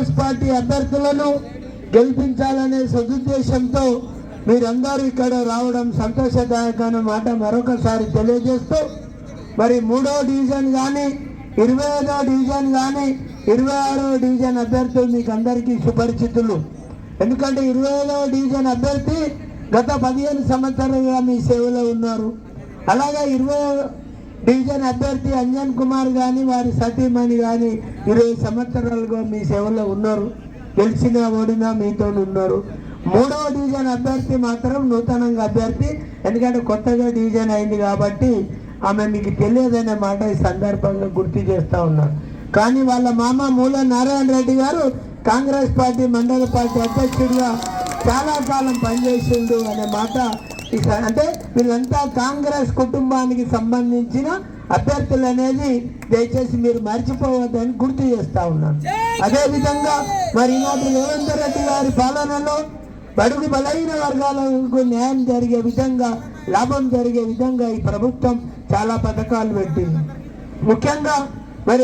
Congress party అభ్యర్థులను గెలిపించాలనే సదుద్దేశంతో మీరందరూ ఇక్కడ రావడం సంతోషదాయకమైన మాట మరొకసారి తెలియజేస్తూ మరి మూడో డివిజన్ కానీ ఇరవై ఐదో డివిజన్ కానీ ఇరవై ఆరో డివిజన్ అభ్యర్థులు మీకు అందరికీ సుపరిచితులు. ఎందుకంటే ఇరవై ఐదో డివిజన్ అభ్యర్థి గత పదిహేను సంవత్సరాలుగా మీ సేవలో ఉన్నారు. అలాగే ఇరవై డివిజన్ అభ్యర్థి అంజన్ కుమార్ కానీ వారి సతీమణి కానీ ఇరవై సంవత్సరాలుగా మీ సేవలో ఉన్నారు. గెలిచినా ఓడినా మీతో ఉన్నారు. మూడవ డివిజన్ అభ్యర్థి మాత్రం నూతనంగా అభ్యర్థి. ఎందుకంటే కొత్తగా డివిజన్ అయింది కాబట్టి ఆమె మీకు తెలియదనే మాట ఈ సందర్భంగా గుర్తు చేస్తూ ఉన్నారు కానీ వాళ్ళ మామ మూల నారాయణ రెడ్డి గారు కాంగ్రెస్ పార్టీ మండల పార్టీ అధ్యక్షుడిగా చాలా కాలం పనిచేసిండు అనే మాట అంటే వీళ్ళంతా కాంగ్రెస్ కుటుంబానికి సంబంధించిన అభ్యర్థులు అనేది దయచేసి మీరు మర్చిపోవద్దని గుర్తు చేస్తా ఉన్నాను. అదే విధంగా మరి ఈనాటి రేవంత్ రెడ్డి గారి పాలనలో బడుగు బలైన వర్గాలకు న్యాయం జరిగే విధంగా లాభం జరిగే విధంగా ఈ ప్రభుత్వం చాలా పథకాలు పెట్టింది. ముఖ్యంగా మరి